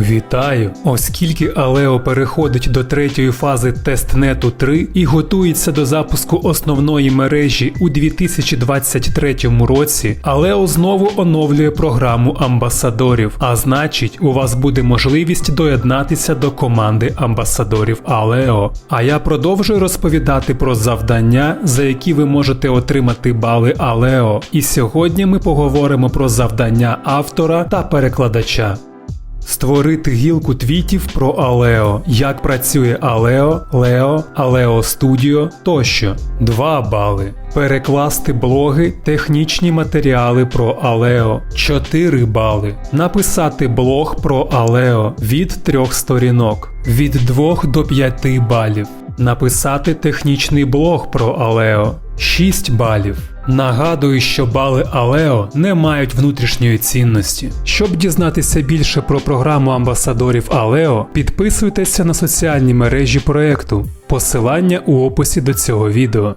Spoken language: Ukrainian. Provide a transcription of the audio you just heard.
Вітаю! Оскільки Алео переходить до третьої фази тестнету 3 і готується до запуску основної мережі у 2023 році, Алео знову оновлює програму амбасадорів. А значить, у вас буде можливість доєднатися до команди амбасадорів Алео. А я продовжую розповідати про завдання, за які ви можете отримати бали Алео. І сьогодні ми поговоримо про завдання автора та перекладача. Створити гілку твітів про Алео, як працює Алео, Лео, Алео Студіо тощо. 2 бали. Перекласти блоги, технічні матеріали про Алео 4 бали. Написати блог про Алео від 3 сторінок від 2 до 5 балів. Написати технічний блог про Алео 6 балів. Нагадую, що бали Алео не мають внутрішньої цінності. Щоб дізнатися більше про програму амбасадорів Алео, підписуйтеся на соціальні мережі проекту. Посилання у описі до цього відео.